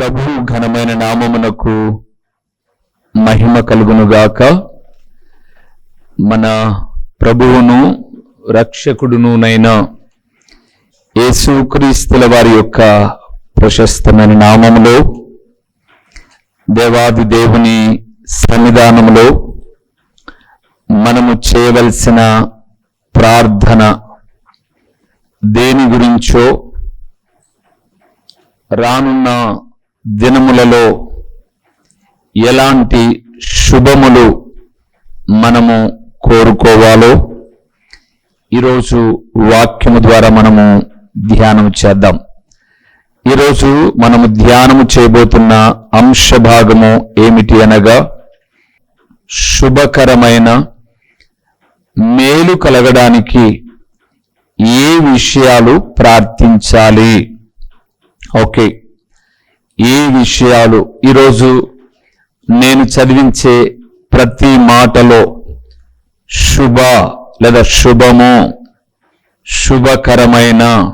ప్రభు ఘనమైన నామమునకు మహిమ కలుగునుగాక. మన ప్రభువును రక్షకుడునునైన యేసుక్రీస్తుల వారి యొక్క ప్రశస్తమైన నామములో దేవాది దేవుని సన్నిధానములో మనము చేయవలసిన ప్రార్థన దేని గురించో రానున్న దినములలో ఎలాంటి శుభములు మనము కోరుకోవాలో ఈరోజు వాక్యము ద్వారా మనము ధ్యానం చేద్దాం. ఈరోజు మనము ధ్యానము చేయబోతున్న అంశ భాగము ఏమిటి అనగా శుభకరమైన మేలు కలగడానికి ఏ విషయాలు ప్రార్థించాలి? ఓకే. ఏ విషయాలు ఈరోజు నేను చదివించే ప్రతి మాటలో శుభ లేదా శుభము శుభకరమైన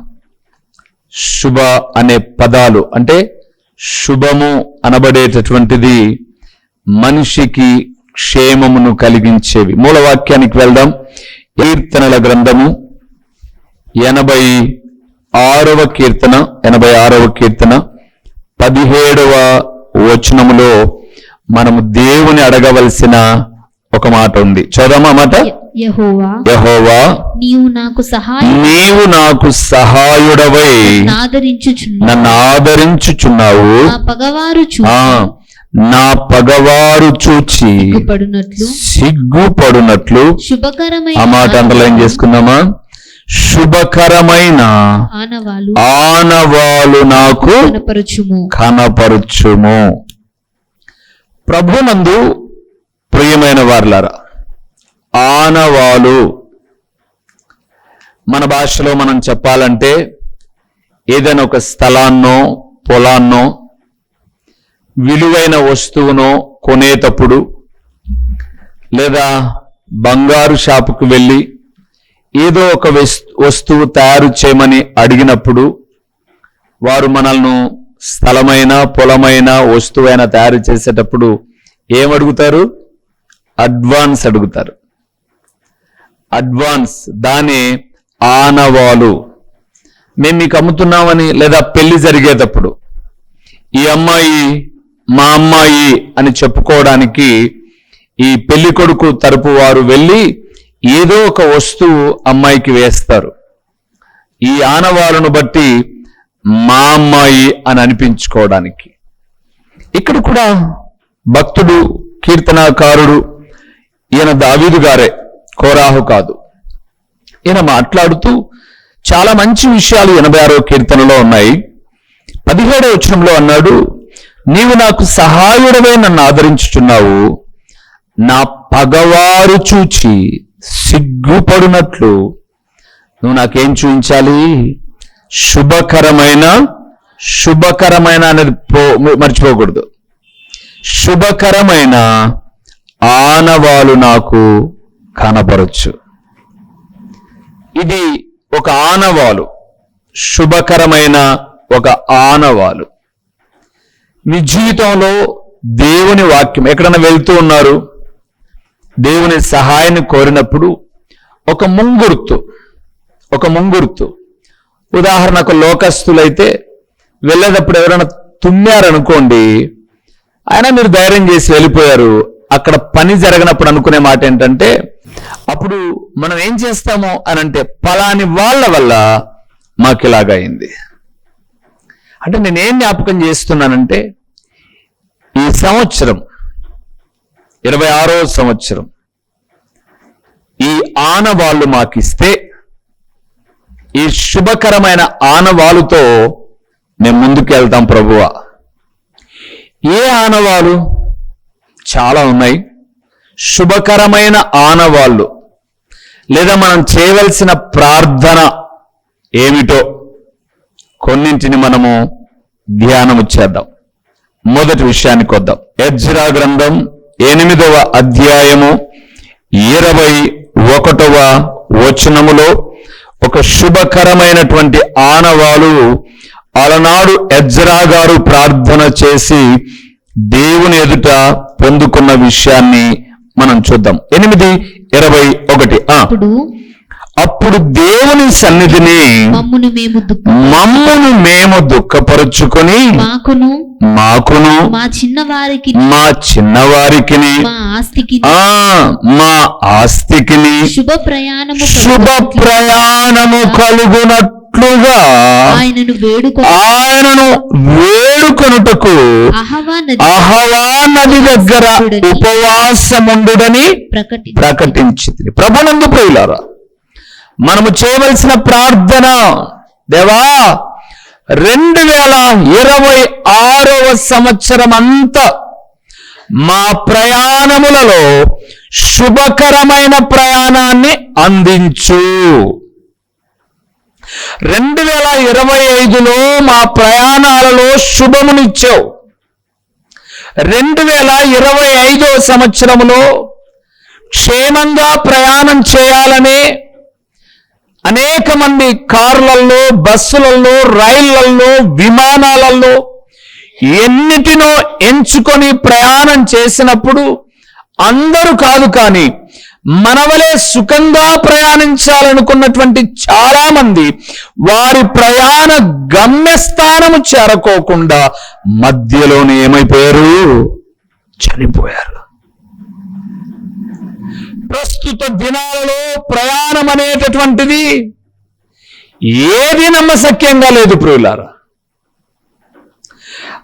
శుభ అనే పదాలు అంటే శుభము అనబడేటటువంటిది మనిషికి క్షేమమును కలిగించేవి. మూలవాక్యానికి వెళ్దాం. కీర్తనల గ్రంథము ఎనభై ఆరవ కీర్తన ఎనభై ఆరవ కీర్తన. పదిహేడవ వచనములో మనము దేవుని అడగవలసిన ఒక మాట ఉంది. చదవమా మాట? యహోవా నీవు నాకు సహాయం నీవు నాకు సహాయుడవై నన్ను ఆదరించుచున్నావు. నా పగవారు ఆ నా పగవారు చూచి సిగ్గుపడునట్లు శుభకరమైన ఆ మాట అండర్లైన్ చేసుకుందామా? శుభకరమైన ఆనవాలు నాకు కనపరచుము. కనపరుచుము. ప్రభునందు ప్రియమైన వార్లారా ఆనవాలు మన భాషలో మనం చెప్పాలంటే ఏదైనా ఒక స్థలాన్నో పొలాన్నో విలువైన వస్తువునో కొనేటప్పుడు లేదా బంగారు షాపుకు వెళ్ళి ఏదో ఒక వస్తువు తయారు చేయమని అడిగినప్పుడు వారు మనల్ని స్థలమైన పొలమైన వస్తువైనా తయారు చేసేటప్పుడు ఏమడుగుతారు? అడ్వాన్స్ అడుగుతారు. అడ్వాన్స్ దాని ఆనవాలు. మేము మీకు అమ్ముతున్నామని లేదా పెళ్ళి జరిగేటప్పుడు ఈ అమ్మాయి మా అమ్మాయి అని చెప్పుకోవడానికి ఈ పెళ్ళి కొడుకు తరపు వారు వెళ్ళి ఏదో ఒక వస్తువు అమ్మాయికి వేస్తారు. ఈ ఆనవాలను బట్టి మా అమ్మాయి అని అనిపించుకోవడానికి. ఇక్కడ కూడా భక్తుడు కీర్తనాకారుడు ఈయన దావీదు గారే కోరాహు కాదు. ఈయన మాట్లాడుతూ చాలా మంచి విషయాలు ఎనభై ఆరో కీర్తనలో ఉన్నాయి. పదిహేడో వచనంలో అన్నాడు నీవు నాకు సహాయుడవై నన్ను ఆదరించుచున్నావు. నా పగవారు చూచి సిగ్గుపడినట్లు నువ్వు నాకేం చూపించాలి? శుభకరమైన శుభకరమైన అనేది పో మర్చిపోకూడదు. శుభకరమైన ఆనవాలు నాకు కనపరచు ఇది ఒక ఆనవాలు. శుభకరమైన ఒక ఆనవాలు. మీ జీవితంలో దేవుని వాక్యం ఎక్కడైనా వెళ్తూ ఉన్నారు? దేవుని సహాయాన్ని కోరినప్పుడు ఒక ముంగుర్తు ఒక ముంగుర్తు. ఉదాహరణకు లోకస్తులైతే వెళ్ళేటప్పుడు ఎవరైనా తుమ్మారనుకోండి అయినా మీరు ధైర్యం చేసి వెళ్ళిపోయారు అక్కడ పని జరగనప్పుడు అనుకునే మాట ఏంటంటే అప్పుడు మనం ఏం చేస్తాము అని అంటే పలాని వాళ్ళ వల్ల మాకు ఇలాగైంది. అంటే నేనేం జ్ఞాపకం చేస్తున్నానంటే ఈ సంవత్సరం ఇరవై ఆరో సంవత్సరం. ఈ ఆనవాళ్ళు మాకిస్తే ఈ శుభకరమైన ఆనవాలుతో మేము ముందుకు వెళ్తాం ప్రభువ. ఏ ఆనవాలు చాలా ఉన్నాయి. శుభకరమైన ఆనవాళ్ళు లేదా మనం చేయవలసిన ప్రార్థన ఏమిటో కొన్నింటిని మనము ధ్యానము చేద్దాం. మొదటి విషయానికి వద్దాం. ఎజ్రా గ్రంథం ఎనిమిదవ అధ్యాయము ఇరవై ఒకటవ వచనములో ఒక శుభకరమైనటువంటి ఆనవాలు అలనాడు ఎజ్రా గారు ప్రార్థన చేసి దేవుని ఎదుట పొందుకున్న విషయాన్ని మనం చూద్దాం. ఎనిమిది ఇరవై ఒకటి. ఆ. అప్పుడు దేవుని సన్నిధిని మమ్మును మేము మమ్మును మేము దుఃఖపరుచుకొని మాకును మాకును మా చిన్నవారికి మా చిన్నవారికిని మా ఆస్తికి మా ఆస్తికిని శుభ ప్రయాణము శుభ ప్రయాణము కలుగునట్లుగా ఆయనను వేడుక ఆయనను వేడుకొనుటకు అహవా నది దగ్గర ఉపవాసముండుడని ప్రకటి ప్రకటించింది ప్రభునందు ప్రియులారా మనము చేయవలసిన ప్రార్థన. దేవా రెండు వేల ఇరవై ఆరవ సంవత్సరం అంతా మా ప్రయాణములలో శుభకరమైన ప్రయాణాన్ని అందించు. రెండు వేల ఇరవై ఐదులో మా ప్రయాణాలలో శుభమునిచ్చావు. రెండు వేల ఇరవై ఐదో సంవత్సరంలో క్షేమంగా ప్రయాణం చేయాలనే అనేక మంది కార్లలో బస్సులలో రైళ్ళలో విమానాలలో ఎన్నిటినో ఎంచుకొని ప్రయాణం చేసినప్పుడు అందరూ కాదు కానీ మనవలే సుఖంగా ప్రయాణించాలనుకున్నటువంటి చాలా మంది వారి ప్రయాణ గమ్యస్థానము చేరకోకుండా మధ్యలోనే ఏమైపోయారు? చనిపోయారు. ప్రస్తుత దినాలలో ప్రయాణం అనేటటువంటిది ఏది నమ్మశక్యంగా లేదు ప్రియులారా.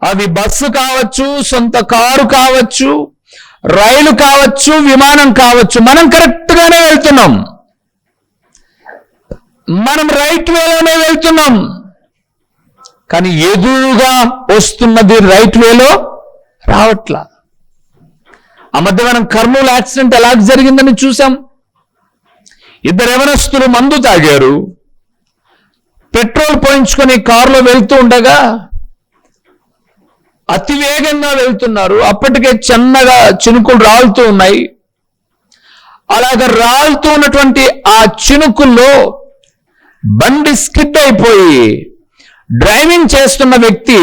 అది బస్సు కావచ్చు సొంత కారు కావచ్చు రైలు కావచ్చు విమానం కావచ్చు మనం కరెక్ట్గానే వెళ్తున్నాం. మనం రైట్ వేలోనే వెళ్తున్నాం. కానీ ఎదురుగా వస్తున్నది రైట్ వేలో రావట్లా. ఆ మధ్య మనం కర్నూలు యాక్సిడెంట్ ఎలా జరిగిందని చూసాం ఇద్దరు యవనస్తులు మందు తాగారు. పెట్రోల్ పోయించుకొని కారులో వెళ్తూ ఉండగా అతి వేగంగా వెళ్తున్నారు. అప్పటికే చిన్నగా చినుకులు రాలుతూ ఉన్నాయి. అలాగ రాలుతూ ఉన్నటువంటి ఆ చినుకుల్లో బండి స్కిడ్ అయిపోయి డ్రైవింగ్ చేస్తున్న వ్యక్తి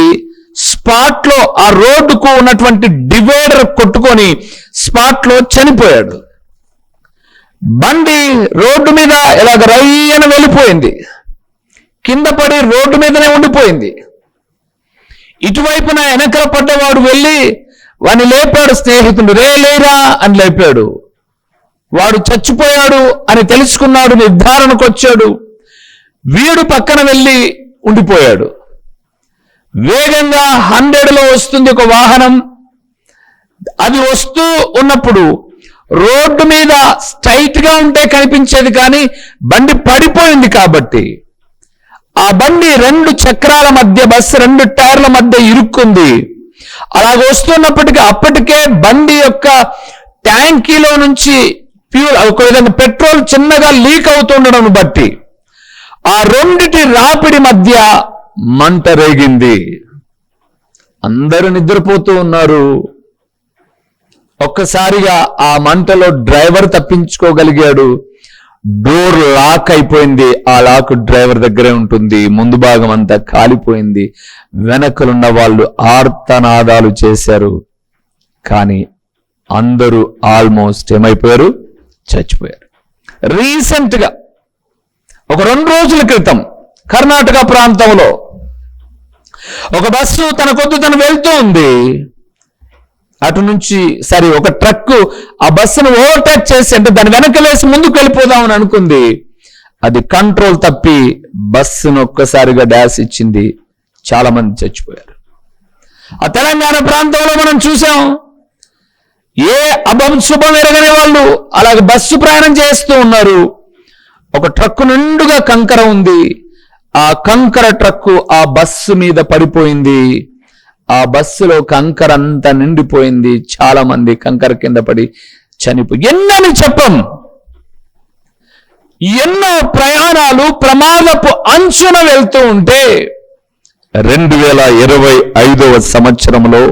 స్పాట్లో ఆ రోడ్డుకు ఉన్నటువంటి డివైడర్ కొట్టుకొని స్పాట్లో చనిపోయాడు. బండి రోడ్డు మీద ఇలాగ రయ్యన వెళ్ళిపోయింది. కింద పడి రోడ్డు మీదనే ఉండిపోయింది. ఇటువైపున వెనకల పడ్డవాడు వెళ్ళి వాని లేపాడు స్నేహితుడు రే లేరా అని లేపాడు. వాడు చచ్చిపోయాడు అని తెలుసుకున్నాడు నిర్ధారణకు వచ్చాడు. వీడు పక్కన వెళ్ళి ఉండిపోయాడు. వేగంగా హండ్రెడ్లో వస్తుంది ఒక వాహనం. అది వస్తూ ఉన్నప్పుడు రోడ్డు మీద స్ట్రైట్గా ఉంటే కనిపించేది కానీ బండి పడిపోయింది కాబట్టి. ఆ బండి రెండు చక్రాల మధ్య బస్సు రెండు టైర్ల మధ్య ఇరుక్కుంది. అలాగ వస్తున్నప్పటికీ అప్పటికే బండి యొక్క ట్యాంకీలో నుంచి ప్యూర్ ఒక విధంగా పెట్రోల్ చిన్నగా లీక్ అవుతుండడం బట్టి. ఆ రెండిటి రాపిడి మధ్య మంట రేగింది. అందరూ నిద్రపోతూ ఉన్నారు. ఒక్కసారిగా ఆ మంటలో డ్రైవర్ తప్పించుకోగలిగాడు. డోర్ లాక్ అయిపోయింది. ఆ లాక్ డ్రైవర్ దగ్గరే ఉంటుంది. ముందు భాగం అంతా కాలిపోయింది. వెనకలున్న వాళ్ళు ఆర్తనాదాలు చేశారు. కానీ అందరూ ఆల్మోస్ట్ ఏమైపోయారు? చచ్చిపోయారు. రీసెంట్గా ఒక రెండు రోజుల క్రితం కర్ణాటక ప్రాంతంలో ఒక బస్సు తన కొద్దు తను వెళ్తూ ఉంది. అటు నుంచి సరే ఒక ట్రక్ ఆ బస్సును ఓవర్టేక్ చేసి అంటే దాని వెనక వేసి ముందుకు వెళ్ళిపోదామని అనుకుంది. అది కంట్రోల్ తప్పి బస్సును ఒక్కసారిగా డాష్ ఇచ్చింది. చాలా మంది చచ్చిపోయారు. ఆ తెలంగాణ ప్రాంతంలో మనం చూసాం. ఏ అభం శుభం ఎరగని వాళ్ళు అలాగే బస్సు ప్రయాణం చేస్తూ ఉన్నారు. ఒక ట్రక్కు నిండుగా కంకర ఉంది. ఆ కంకర ట్రక్కు ఆ బస్సు మీద పడిపోయింది. ఆ బస్సులో కంకర అంతా నిండిపోయింది. చాలా మంది కంకర కింద పడి చనిపోయి ఎన్నని చెప్పం? ఎన్నో ప్రయాణాలు ప్రమాదపు అంచున వెళ్తూ ఉంటే రెండు వేల ఇరవై ఐదవ సంవత్సరంలో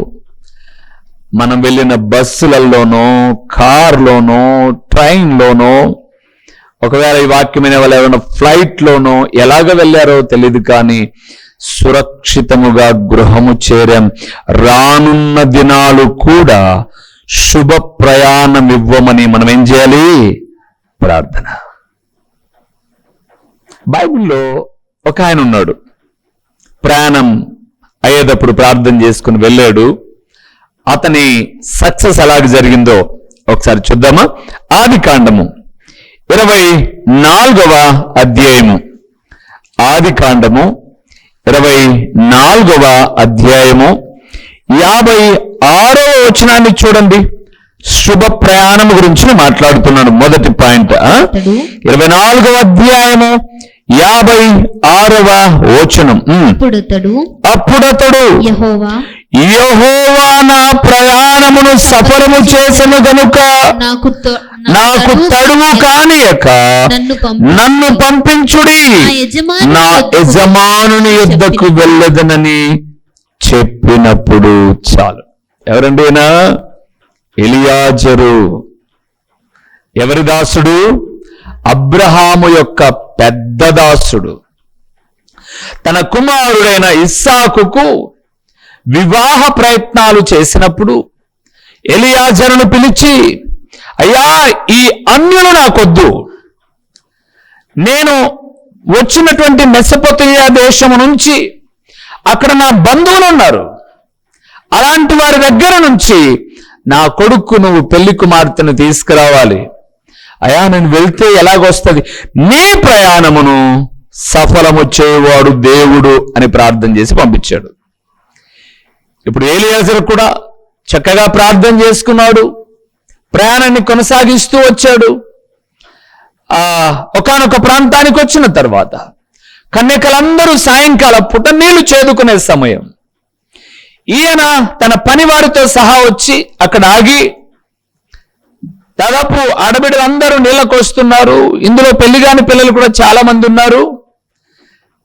మనం వెళ్ళిన బస్సులలోనో కార్లోనో ట్రైన్లోనో ఒకవేళ ఈ వాక్యమైన వాళ్ళు ఎవరైనా ఫ్లైట్ లోనో ఎలాగ వెళ్ళారో తెలియదు కానీ సురక్షితముగా గృహము చేరాం. రానున్న దినాలు కూడా శుభ ప్రయాణం ఇవ్వమని మనం ఏం చేయాలి? ప్రార్థన. బైబిల్లో ఒక ఆయన ఉన్నాడు. ప్రయాణం అయ్యేటప్పుడు ప్రార్థన చేసుకుని వెళ్ళాడు. అతని సక్సెస్ ఎలాగ జరిగిందో ఒకసారి చూద్దామా? ఆది కాండము. ఇరవై నాలుగవ అధ్యాయము. ఆది కాండము. ఇరవై నాలుగవ అధ్యాయము. యాభై ఆరవ వచనాన్ని చూడండి. శుభ ప్రయాణం గురించి మాట్లాడుతున్నాను. మొదటి పాయింట్ ఇరవై నాలుగవ అధ్యాయము యాభై ఆరవ వచనం. అప్పుడతడు అప్పుడతడు యహోవా నా ప్రయాణమును సఫలము చేసెను గనుక నాకు నాకు తడువు కానియక నన్ను పంపు. నన్ను పంపించుడి. నా యజమానుని యుద్ధకు వెళ్ళదనని చెప్పినప్పుడు చాలు. ఎవరండి ఈయన? ఎలియాజరు. ఎవరి దాసుడు? అబ్రహాము యొక్క పెద్ద దాసుడు. తన కుమారుడైన ఇస్సాకుకు వివాహ ప్రయత్నాలు చేసినప్పుడు ఎలియాజరును పిలిచి అయ్యా ఈ అన్యులు నాకొద్దు. నేను వచ్చినటువంటి మెసపొతయా దేశము నుంచి అక్కడ నా బంధువులు ఉన్నారు అలాంటి వారి దగ్గర నుంచి నా కొడుకు నువ్వు పెళ్ళి కుమార్తెను తీసుకురావాలి. అయా నేను వెళ్తే ఎలాగొస్తుంది? నీ ప్రయాణమును సఫలము చేయవాడు దేవుడు అని ప్రార్థన చేసి పంపించాడు. ఇప్పుడు ఏలియాజరు కూడా చక్కగా ప్రార్థన చేసుకున్నాడు. ప్రయాణాన్ని కొనసాగిస్తూ వచ్చాడు. ఆ ఒకానొక ప్రాంతానికి వచ్చిన తర్వాత కన్యకలందరూ సాయంకాలం పుట నీళ్ళు చేదుకునే సమయం. ఈయన తన పనివారితో సహా వచ్చి అక్కడ ఆగి దాదాపు ఆడబిడ్డలందరూ నీళ్ళకు వస్తున్నారు ఇందులో పెళ్ళి కాని పిల్లలు కూడా చాలా మంది ఉన్నారు.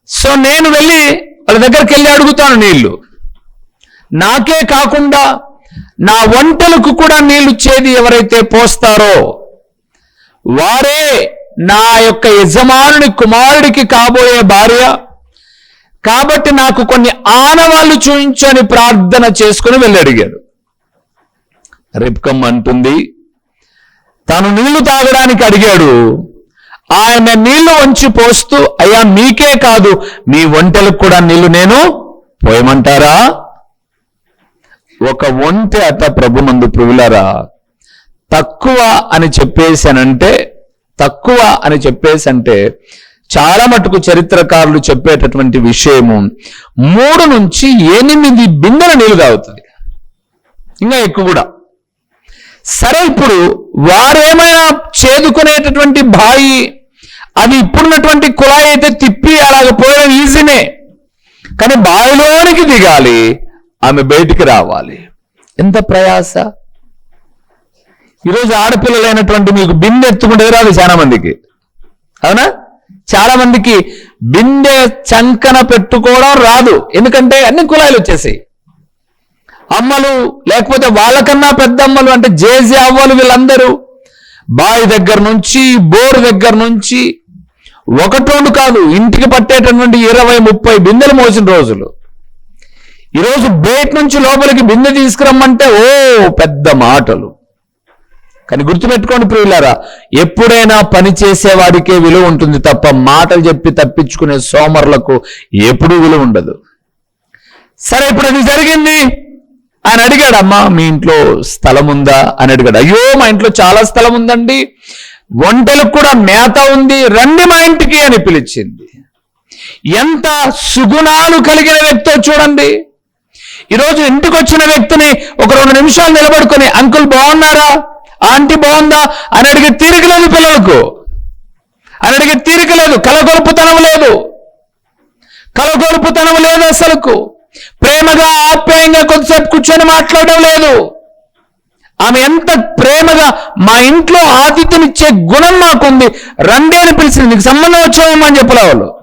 సో నేను వెళ్ళి వాళ్ళ దగ్గరికి వెళ్ళి అడుగుతాను నీళ్ళు. నాకే కాకుండా నా వంటలకు కూడా నీళ్ళు చేది ఎవరైతే పోస్తారో వారే నా యొక్క యజమానుని కుమారుడికి కాబోయే భార్య. కాబట్టి నాకు కొన్ని ఆనవాళ్ళు చూయించని ప్రార్థన చేసుకుని వెళ్ళి అడిగాడు. రిప్కమ్ అంటుంది తను నీళ్ళు తాగడానికి అడిగాడు ఆయన నీళ్ళు వంచి పోస్తూ అయ్యా మీకే కాదు మీ వంటలకు కూడా నీళ్ళు నేను పోయమంటారా? ఒక ఒంటె అట ప్రభు మందు తక్కువ అని చెప్పేసానంటే తక్కువ అని చెప్పేసంటే చాలా మటుకు చరిత్రకారులు చెప్పేటటువంటి విషయము మూడు నుంచి ఎనిమిది బిందెల నీళ్ళు తాగుతుంది. ఇంకా ఎక్కువ కూడా. సరే ఇప్పుడు వారేమైనా చేదుకునేటటువంటి బాయి అది ఇప్పుడున్నటువంటి కుళాయి అయితే తిప్పి అలాగ పోయడం ఈజీనే కానీ బావిలోనికి దిగాలి ఆమె బయటికి రావాలి. ఎంత ప్రయాస? ఈరోజు ఆడపిల్లలైనటువంటి మీకు బిందె ఎత్తుకుంటే రాదు చాలా మందికి. అవునా? చాలా మందికి బిందె చంకన పెట్టుకోవడం రాదు. ఎందుకంటే అన్ని కుళాయిలు వచ్చేసాయి. అమ్మలు లేకపోతే వాళ్ళకన్నా పెద్దమ్మలు అంటే జేజే అవ్వలు వీళ్ళందరూ. బావి దగ్గర నుంచి బోరు దగ్గర నుంచి ఒకటోడు కాదు ఇంటికి పట్టేటటువంటి ఇరవై ముప్పై బిందెలు మోసిన రోజులు. ఈరోజు బయట నుంచి లోపలికి బిందె తీసుకురమ్మంటే ఓ పెద్ద మాటలు. కానీ గుర్తుపెట్టుకోండి ప్రియులారా ఎప్పుడైనా పని చేసేవాడికే విలువ ఉంటుంది తప్ప మాటలు చెప్పి తప్పించుకునే సోమరులకు ఎప్పుడూ విలువ ఉండదు. సరే ఇప్పుడు అది జరిగింది. ఆయన అడిగాడు అమ్మా మీ ఇంట్లో స్థలం ఉందా? అని అడిగాడు అయ్యో మా ఇంట్లో చాలా స్థలం ఉందండి. ఒంటెలకు కూడా మేత ఉంది రండి మా ఇంటికి అని పిలిచింది. ఎంత సుగుణాలు కలిగిన వ్యక్తో చూడండి. ఈరోజు ఇంటికి వచ్చిన వ్యక్తిని ఒక రెండు నిమిషాలు నిలబడుకొని అంకుల్ బాగున్నారా? ఆంటీ బాగుందా? అని అడిగే తీరిక లేదు పిల్లలకు. అని అడిగే తీరిక లేదు. కలగొలుపుతనం లేదు. కలగొలుపుతనం లేదు అసలుకు. ప్రేమగా ఆప్యాయంగా కొద్దిసేపు కూర్చొని మాట్లాడడం లేదు. ఆమె ఎంత ప్రేమగా మా ఇంట్లో ఆతిథ్యనిచ్చే గుణం మాకుంది. రండి అని పిలిచింది. నీకు సంబంధం వచ్చామమ్మా అని చెప్పలే వాళ్ళు.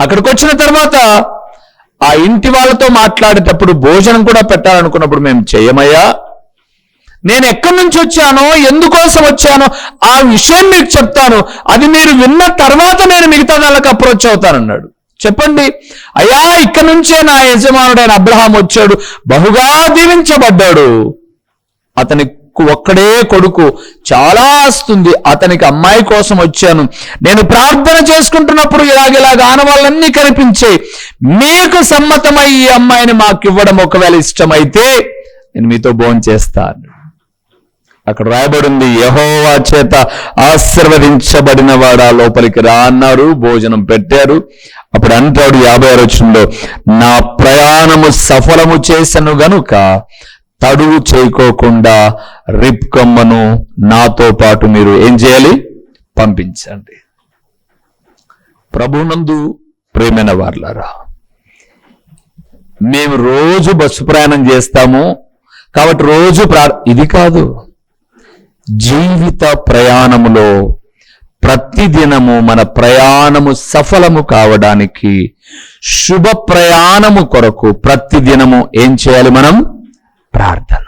అక్కడికి వచ్చిన తర్వాత ఆ ఇంటి వాళ్ళతో మాట్లాడేటప్పుడు భోజనం కూడా పెట్టాలనుకున్నప్పుడు మేము చేయమయ్యా? నేను ఎక్కడి నుంచి వచ్చానో ఎందుకోసం వచ్చానో ఆ విషయం మీకు చెప్తాను. అది మీరు విన్న తర్వాత నేను మిగతా దానికి అప్రోచ్ అవుతానన్నాడు. చెప్పండి. అయ్యా ఇక్కడి నుంచే నా యజమానుడైన అబ్రహాం వచ్చాడు. బహుగా దీవించబడ్డాడు. అతని ఒక్కడే కొడుకు. చాలా ఆస్తుంది. అతనికి అమ్మాయి కోసం వచ్చాను. నేను ప్రార్థన చేసుకుంటున్నప్పుడు ఇలాగిలాగ ఆనవాళ్ళన్నీ కనిపించే మీకు సమ్మతమై ఈ అమ్మాయిని మాకు ఇవ్వడం ఒకవేళ ఇష్టమైతే నేను మీతో భోజనం చేస్తాను. అక్కడ రాయబడింది యహోవా చేత ఆశీర్వదించబడిన వాడా లోపలికి రా అన్నారు భోజనం పెట్టారు. అప్పుడు అంటాడు యాభై వచనంలో నా ప్రయాణము సఫలము చేశాను గనుక తడువు చేయకోకుండా రిప్కమ్మను నాతో పాటు మీరు ఏం చేయాలి? పంపించండి. ప్రభునందు ప్రేమైన వార్లారా మేము రోజు బస్సు ప్రయాణం చేస్తాము. కాబట్టి రోజు ప్రా ఇది కాదు. జీవిత ప్రయాణములో ప్రతిదినము మన ప్రయాణము సఫలము కావడానికి శుభ ప్రయాణము కొరకు ప్రతిదినము ఏం చేయాలి మనం? ప్రార్థన.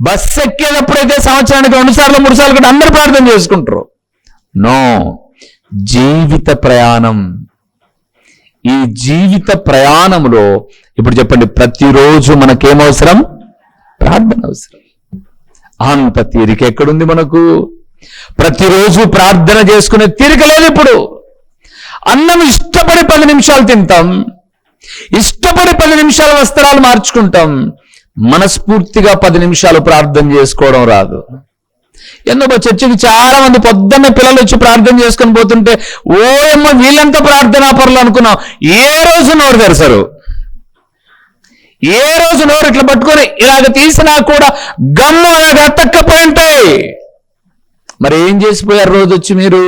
బస్ ఎక్కేటప్పుడైతే సంవత్సరానికి రెండు సార్లు మూడు సార్లు కూడా అందరూ ప్రార్థన చేసుకుంటారు. నో. జీవిత ప్రయాణం. ఈ జీవిత ప్రయాణంలో ఇప్పుడు చెప్పండి ప్రతిరోజు మనకేమవసరం? ప్రార్థన అవసరం. అంత తీరిక ఎక్కడుంది మనకు? ప్రతిరోజు ప్రార్థన చేసుకునే తీరిక లేదు ఇప్పుడు. అన్నం ఇష్టపడి పది నిమిషాలు తింటాం. ఇష్టపడి పది నిమిషాల వస్త్రాలు మార్చుకుంటాం. మనస్ఫూర్తిగా పది నిమిషాలు ప్రార్థన చేసుకోవడం రాదు. ఎందుకో చర్చికి చాలా మంది పొద్దున్న పిల్లలు వచ్చి ప్రార్థన చేసుకొని పోతుంటే ఓయమ్మ వీళ్ళంతా ప్రార్థనా పనులు అనుకున్నాం ఏ రోజు నోరు తెరసరు? ఏ రోజు నోరు ఇట్లా పట్టుకొని ఇలాగ తీసినా కూడా గమ్ము అలాగ అతక్కపోయి ఉంటాయి. మరి ఏం చేసిపోయారు రోజు వచ్చి మీరు?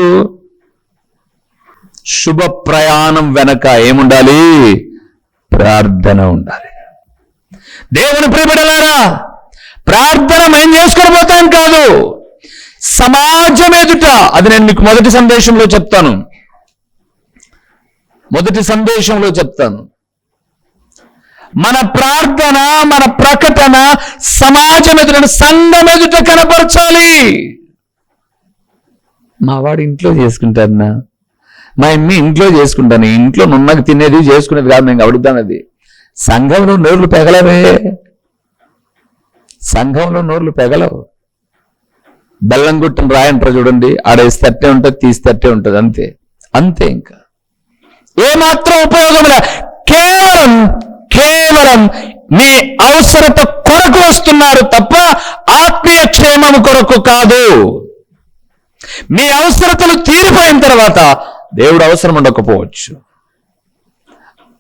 శుభ ప్రయాణం వెనక ఏముండాలి? ప్రార్థన ఉండాలి. దేవుని ప్రియపడలారా ప్రార్థన మేము చేసుకొని పోతాం కాదు. సమాజం ఎదుట అది నేను మీకు మొదటి సందేశంలో చెప్తాను. మొదటి సందేశంలో చెప్తాను. మన ప్రార్థన మన ప్రకటన సమాజం ఎదుట సంఘం ఎదుట కనపరచాలి మా వాడు ఇంట్లో చేసుకుంటారన్నా మా అమ్మ ఇంట్లో చేసుకుంటాను. ఇంట్లో నున్నకి తినేది చేసుకునేది కాదు మేము అడుగుతాను అది. సంఘంలో నోర్లు పెగలవే. సంఘంలో నోర్లు పెగలవు. బెల్లం గుట్టం రాయంటారు చూడండి ఆడేసి తట్టే ఉంటుంది తీసి తట్టే ఉంటుంది అంతే. అంతే ఇంకా. ఏమాత్రం ఉపయోగం లే కేవలం కేవలం మీ అవసరత కొరకు వస్తున్నారు తప్ప ఆత్మీయ క్షేమం కొరకు కాదు. మీ అవసరతలు తీరిపోయిన తర్వాత దేవుడు అవసరం ఉండకపోవచ్చు.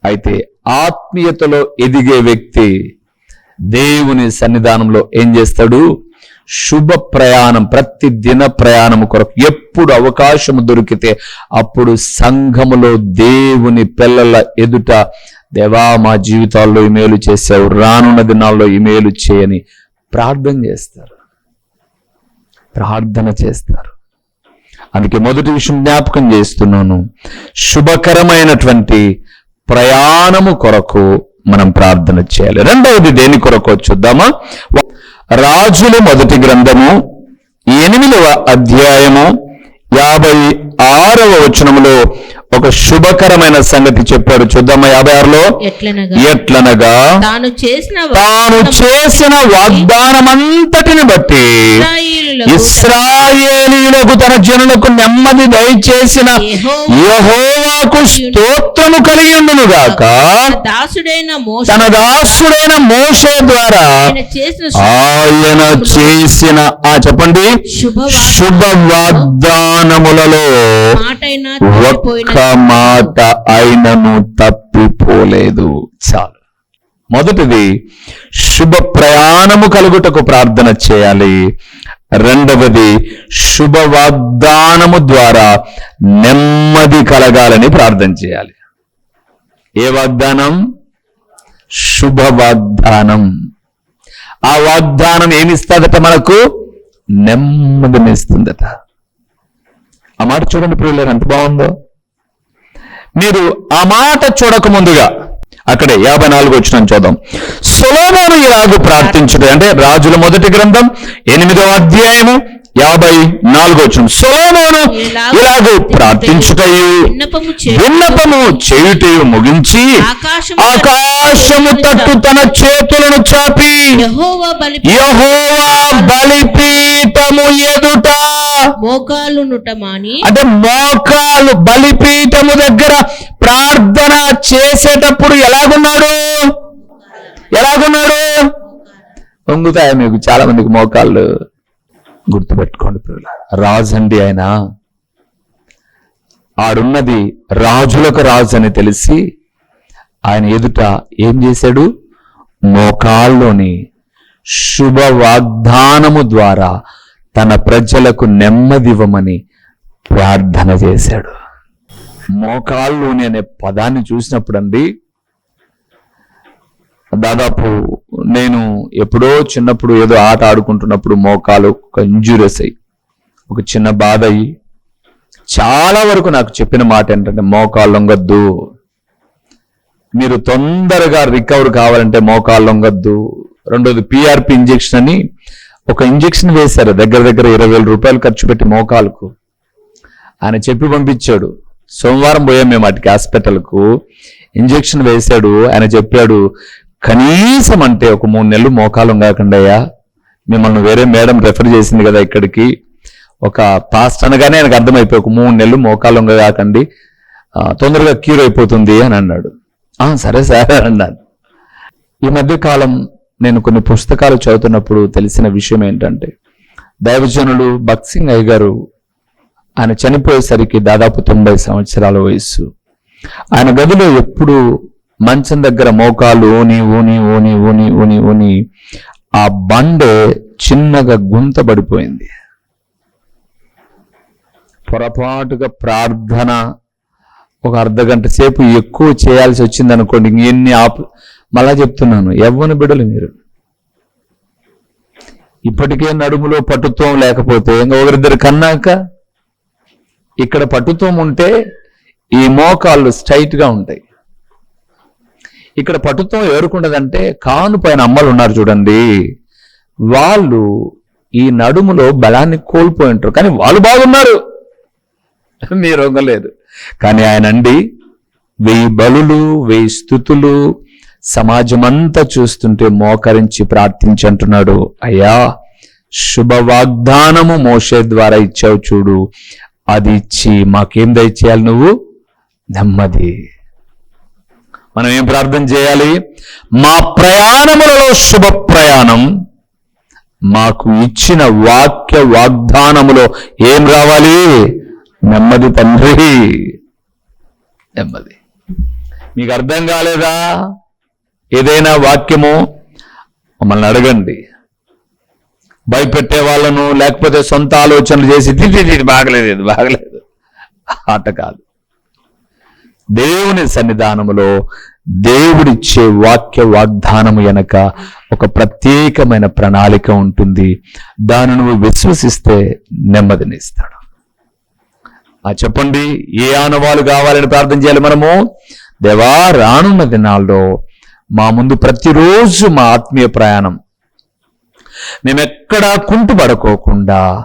అయితే ఆత్మీయతలో ఎదిగే వ్యక్తి దేవుని సన్నిధానంలో ఏం చేస్తాడు? శుభ ప్రయాణం ప్రతి దిన ప్రయాణం కొరకు ఎప్పుడు అవకాశం దొరికితే అప్పుడు సంఘములో దేవుని పిల్లల ఎదుట దేవా మా జీవితాల్లో ఈ మేలు చేశావు రానున్న దినాల్లో ఈ మేలు చేయని ప్రార్థన చేస్తారు. ప్రార్థన చేస్తారు. అందుకే మొదటి విషయం జ్ఞాపకం చేస్తున్నాను. శుభకరమైనటువంటి ప్రయాణము కొరకు మనం ప్రార్థన చేయాలి. రెండవది దేని కొరకు చూద్దామా? రాజుల మొదటి గ్రంథము ఎనిమిదవ అధ్యాయము యాభై ఆరవ వచనములో ఒక శుభకరమైన సంగతి చెప్పాడు. చూద్దామా యాభై ఆరులో? ఎట్లనగా? తాను చేసిన తాను చేసిన వాగ్దానమంతటిని బట్టి ఇస్రాయేలీలకు తన జనులకు నెమ్మది దయచేసిన యెహోవాకు స్తోత్రము కలిగి ఉండును గాక తన దాసుడైన మోష తన దాసుడైన మోషే ద్వారా ఆయన చేసిన ఆ చెప్పండి శుభ వాగ్దానములలో ఒక్క మాట అయినను తప్పిపోలేదు. చాలు. మొదటిది శుభ ప్రయాణము కలుగుటకు ప్రార్థన చేయాలి. రెండవది శుభ వాగ్దానము ద్వారా నెమ్మది కలగాలని ప్రార్థన చేయాలి. ఏ వాగ్దానం? శుభ వాగ్దానం. ఆ వాగ్దానం ఏమిస్తుందట మనకు? నెమ్మదినిస్తుందట. ఆ మాట చూడండి ప్రియులారు ఎంత బాగుందో? మీరు ఆ మాట చూడక ముందుగా అక్కడే యాభై నాలుగు వచ్చిన చూద్దాం. సొలోమోను ఇలాగు ప్రార్థించడం అంటే రాజుల మొదటి గ్రంథం ఎనిమిదవ అధ్యాయము యాభై నాలుగో వచ్చిన సొలోమోను ఇలాగూ ప్రార్థించుటయు విన్నపము చేయుటయు ముగించి ఆకాశము తట్టు తన చేతులను చాపి యహోవా బలిపీఠము ఎదుట మోకాలు నుటమాని అంటే మోకాలు బలిపీఠము దగ్గర ప్రార్థన చేసేటప్పుడు ఎలాగున్నాడు? ఎలాగున్నాడు? వంగుతాయి మీకు? చాలా మందికి మోకాళ్ళు గుర్తుపెట్టుకోండి పిల్లల రాజు అండి ఆయన. ఆడున్నది రాజులకు రాజు అని తెలిసి ఆయన ఎదుట ఏం చేశాడు? మోకాల్లోని శుభ వాగ్దానము ద్వారా తన ప్రజలకు నెమ్మదివ్వమని ప్రార్థన చేశాడు. మోకాల్లోని అనే పదాన్ని చూసినప్పుడు అండి దాదాపు నేను ఎప్పుడో చిన్నప్పుడు ఏదో ఆట ఆడుకుంటున్నప్పుడు మోకాలు ఒక ఇంజూరియస్ అయ్యి ఒక చిన్న బాధ అయ్యి చాలా వరకు నాకు చెప్పిన మాట ఏంటంటే మోకాలు లొంగద్దు. మీరు తొందరగా రికవర్ కావాలంటే మోకాలు లొంగద్దు. రెండోది పిఆర్పి ఇంజెక్షన్ అని ఒక ఇంజెక్షన్ వేశారు. దగ్గర దగ్గర ఇరవై వేల రూపాయలు ఖర్చు పెట్టి మోకాలకు. ఆయన చెప్పి పంపించాడు. సోమవారం పోయాం మేము అటుకి హాస్పిటల్కు. ఇంజెక్షన్ వేశాడు. ఆయన చెప్పాడు కనీసం అంటే ఒక మూడు నెలలు మోకాలు కాకుండా మిమ్మల్ని వేరే మేడం రెఫర్ చేసింది కదా ఇక్కడికి. ఒక పాస్ట్ అనగానే ఆయనకు అర్థమైపోయి ఒక మూడు నెలలు మోకాలు కాకండి తొందరగా క్యూర్ అయిపోతుంది అని అన్నాడు. సరే సరే అన్నాను ఈ మధ్య కాలం నేను కొన్ని పుస్తకాలు చదువుతున్నప్పుడు తెలిసిన విషయం ఏంటంటే దైవజనుడు భక్సింగ్ అయ్య గారు ఆయన చనిపోయేసరికి దాదాపు తొంభై సంవత్సరాల వయస్సు. ఆయన గదిలో ఎప్పుడు మంచం దగ్గర మోకాలు ఊని ఊని ఊని ఊని ఊని ఊని. ఆ బండే చిన్నగా గుంత పడిపోయింది పొరపాటుగా ప్రార్థన ఒక అర్ధ గంట సేపు ఎక్కువ చేయాల్సి వచ్చింది అనుకోండి ఎన్ని ఆపు మళ్ళా చెప్తున్నాను ఎవ్వని బిడలు మీరు. ఇప్పటికే నడుములో పటుత్వం లేకపోతే ఇంకా ఒకరిద్దరు కన్నాక ఇక్కడ పటుత్వం ఉంటే ఈ మోకాళ్ళు స్ట్రైట్గా ఉంటాయి. ఇక్కడ పటుత్వం ఎవరుకుండదంటే కాను పైన అమ్మలు ఉన్నారు చూడండి. వాళ్ళు ఈ నడుములో బలాన్ని కోల్పోయి ఉంటారు. కానీ వాళ్ళు బాగున్నారు. మీరు ఒంగలేదు కానీ ఆయన అండి వెయ్యి బలులు వెయ్యి స్థుతులు సమాజమంతా చూస్తుంటే మోకరించి ప్రార్థించి అంటున్నాడు అయ్యా శుభ వాగ్దానము మోషే ద్వారా ఇచ్చావు చూడు. అది ఇచ్చి మాకేం దయచేయాలి నువ్వు? నెమ్మది. మనం ఏం ప్రార్థన చేయాలి? మా ప్రయాణములలో శుభ ప్రయాణం మాకు ఇచ్చిన వాక్య వాగ్దానములో ఏం రావాలి? నెమ్మది తండ్రి నెమ్మది. మీకు అర్థం కాలేదా? ఏదైనా వాక్యము మమ్మల్ని అడగండి. భయపెట్టే వాళ్ళను లేకపోతే సొంత ఆలోచనలు చేసి "ఇది, బాగలేదు ఇది బాగలేదు. ఆట కాదు. దేవుని సన్నిధానములో దేవుడిచ్చే వాక్య వాగ్దానము వెనక ఒక ప్రత్యేకమైన ప్రణాళిక ఉంటుంది. దాన్ని నువ్వు విశ్వసిస్తే నెమ్మదినిస్తాడు. ఆ చెప్పండి ఏ ఆనవాలు కావాలని ప్రార్థన చేయాలి మనము? దేవా రానున్న దినాల్లో మా ముందు ప్రతిరోజు మా ఆత్మీయ ప్రయాణం. మేమెక్కడా కుంటుపడుకోకుండా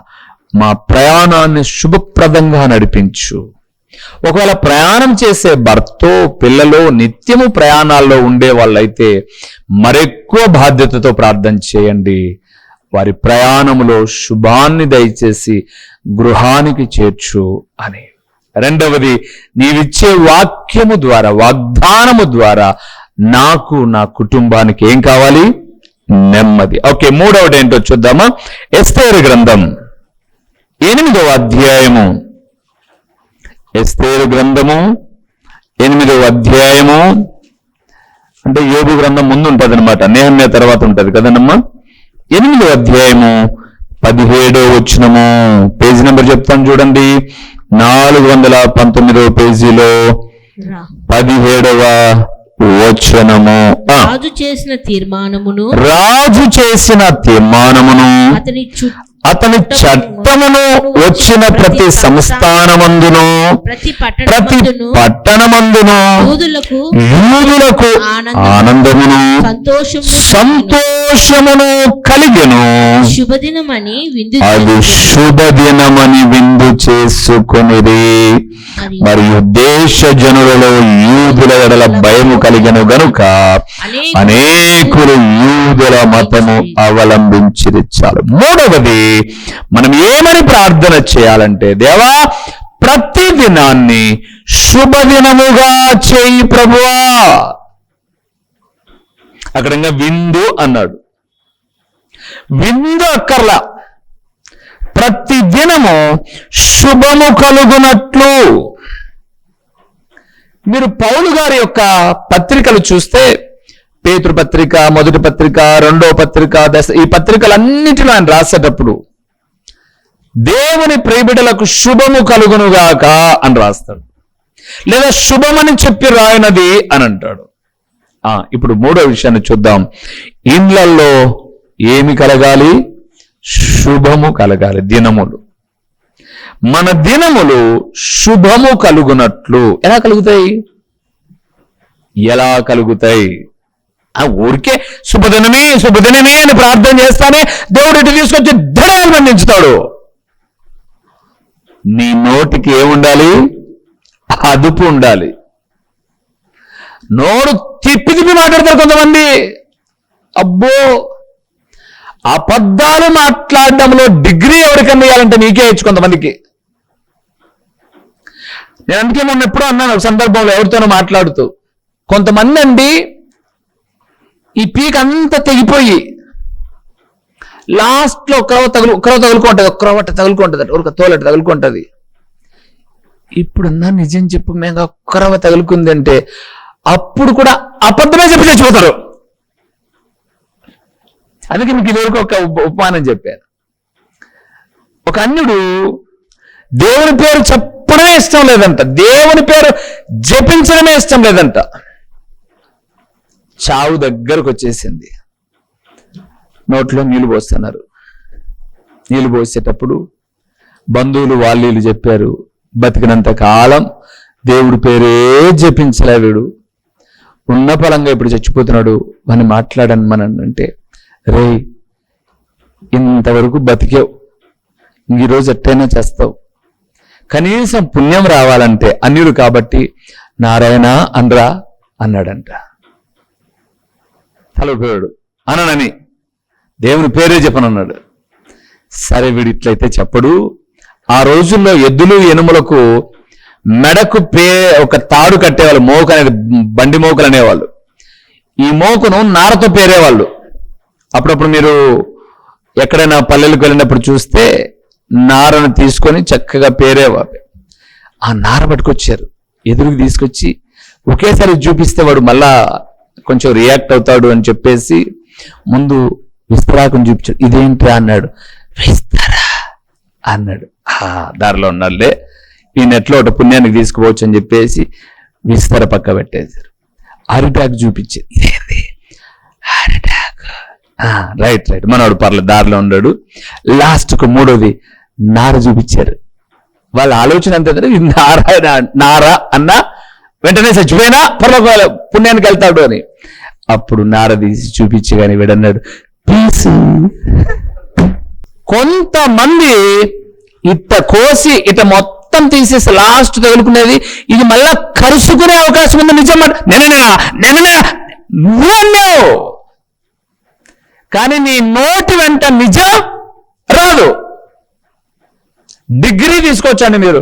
మా ప్రయాణాన్ని శుభప్రదంగా నడిపించు. ఒకవేళ ప్రయాణం చేసే భర్తో పిల్లలో నిత్యము ప్రయాణాల్లో ఉండే వాళ్ళైతే మరెక్కువ బాధ్యతతో ప్రార్థన చేయండి. వారి ప్రయాణములో శుభాన్ని దయచేసి గృహానికి చేర్చు అని. రెండవది నీవిచ్చే వాక్యము ద్వారా వాగ్దానము ద్వారా నాకు నా కుటుంబానికి ఏం కావాలి? నెమ్మది. ఓకే మూడవది ఏంటో చూద్దామా? ఎస్తేరు గ్రంథం ఎనిమిదవ అధ్యాయము. ఎస్తేరు గ్రంథము ఎనిమిదవ అధ్యాయము. అంటే యోగు గ్రంథం ముందు ఉంటది అనమాట నేహమ్య తర్వాత ఉంటది కదనమ్మా ఎనిమిదవ అధ్యాయము పదిహేడో వచ్చినము పేజీ నెంబర్ చెప్తాను చూడండి. నాలుగు వందల పంతొమ్మిదవ పేజీలో. పదిహేడవ వచనము. రాజు చేసిన తీర్మానమును రాజు చేసిన తీర్మానమును అతని చు చట్టమును వచ్చిన ప్రతి సంస్థానమందును ప్రతి పట్టణమందును యూదులకు ఆనందమును సంతోషము సంతోషమును కలిగెను. శుభదినమని అది శుభదినమని విందు చేసుకొనిరి. మరియు దేశ జనులలో యూదుల ఎడల భయము కలిగెను గనుక అనేక అనేకులు యూదుల మతము అవలంబించిరి చాలు. మూడవది మనం ఏమని ప్రార్థన చేయాలంటే దేవా ప్రతి దినాన్ని శుభదినముగా చేయి ప్రభువా. అక్కడ ఇంకా విందు అన్నాడు. విందు అక్కర్లా. ప్రతి దినము శుభము కలుగునట్లు. మీరు పౌలు గారి యొక్క పత్రికలు చూస్తే పేతృపత్రిక మొదటి పత్రిక రెండో పత్రిక దశ ఈ పత్రికలన్నిటిలో ఆయన రాసేటప్పుడు దేవుని ప్రేమిడలకు శుభము కలుగునుగాక అని రాస్తాడు. లేదా శుభమని చెప్పి రాయనది అని అంటాడు. ఆ ఇప్పుడు మూడో విషయాన్ని చూద్దాం. ఇండ్లల్లో ఏమి కలగాలి? శుభము కలగాలి దినములు. మన దినములు శుభము కలుగునట్లు ఎలా కలుగుతాయి? ఎలా కలుగుతాయి? ఆ ఊరికే శుభదినమే శుభదినమే అని ప్రార్థన చేస్తానే దేవుడు ఇటు తీసుకొచ్చి ధనాలు అందించుతాడు. నీ నోటికి ఏముండాలి? అదుపు ఉండాలి. నోరు తిప్పి తిప్పి మాట్లాడతారు కొంతమంది. అబ్బో! అబద్ధాలు మాట్లాడడంలో డిగ్రీ ఎవరికన్నా ఇవ్వాలంటే నీకే ఇచ్చు కొంతమందికి. నేను అందుకే మొన్న ఎప్పుడో అన్నాను ఒక సందర్భంలో ఎవరితోనో మాట్లాడుతూ. కొంతమంది అండి ఈ పీక్ అంతా తెగిపోయి లాస్ట్లో ఒక్కరవ తగులు ఒక్కరవ తగులుకుంటది క్రవట తగులుకుంటుంది ఒక తోలట తగులుకుంటది. ఇప్పుడన్నా నిజం చెప్పు మేము క్రవ తగులుకుంది అంటే అప్పుడు కూడా అబద్ధమే చెప్పి చచ్చిపోతారు. అందుకే మీకు ఇదివరకు ఒక ఉపమానం చెప్పాను. ఒక అన్యుడు దేవుని పేరు చెప్పడమే ఇష్టం లేదంట. దేవుని పేరు జపించడమే ఇష్టం లేదంట. చావు దగ్గరకు వచ్చేసింది. నోట్లో నీళ్ళు పోస్తున్నారు. నీళ్ళు పోసేటప్పుడు బంధువులు వాళ్ళు చెప్పారు బతికినంత కాలం దేవుడి పేరే జపించలే వీడు. ఉన్న పరంగా ఇప్పుడు చచ్చిపోతున్నాడు. అని మాట్లాడను మన అంటే రే ఇంతవరకు బతికావు. ఈరోజు ఎట్టయినా చేస్తావు. కనీసం పుణ్యం రావాలంటే అన్యుడు కాబట్టి నారాయణ అనరా అన్నాడంట. తలపోయాడు అననని. దేవుని పేరే చెప్పనన్నాడు. సరే వీడు ఇట్లయితే చెప్పడు. ఆ రోజుల్లో ఎద్దులు ఎనుములకు మెడకు పే ఒక తాడు కట్టేవాళ్ళు మోక అనేది బండి మోకలు అనేవాళ్ళు. ఈ మోకును నారతో పేరేవాళ్ళు. అప్పుడప్పుడు మీరు ఎక్కడైనా పల్లెలకు వెళ్ళినప్పుడు చూస్తే నారను తీసుకొని చక్కగా పేరేవాళ్ళు ఆ నార పట్టుకొచ్చారు. ఎదురుకు తీసుకొచ్చి ఒకేసారి చూపిస్తే వాడు మళ్ళా కొంచెం రియాక్ట్ అవుతాడు అని చెప్పేసి ముందు విస్తరాకుని చూపించాడు ఇదేంటి అన్నాడు. విస్తరా అన్నాడు. ఆ దారిలో ఉన్నాళ్ళే ఈ నెట్లో ఒకటి పుణ్యానికి తీసుకుపోవచ్చు అని చెప్పేసి విస్తర పక్క పెట్టేశారు. అరిటాకు చూపించారు ఇదేంది? అరిటాకు. Right right. మనవాడు పర్లేదు దారిలో ఉన్నాడు. లాస్ట్కు మూడోది నార చూపించారు. వాళ్ళ ఆలోచన అంత నారాయణ నార అన్న వెంటనే చచ్చిపోయినా పర్లోక పుణ్యానికి వెళ్తాడు అని. అప్పుడు నార తీసి చూపించి కానీ వీడన్నాడు. పీసు. కొంతమంది ఇట్ట కోసి ఇట మొత్తం తీసేసి లాస్ట్ తగులుకునేది ఇది మళ్ళా కరుసుకునే అవకాశం ఉంది నిజం మాట నేనేనా కానీ నీ నోటి వెంట నిజం రాదు. డిగ్రీ తీసుకోవచ్చండి మీరు.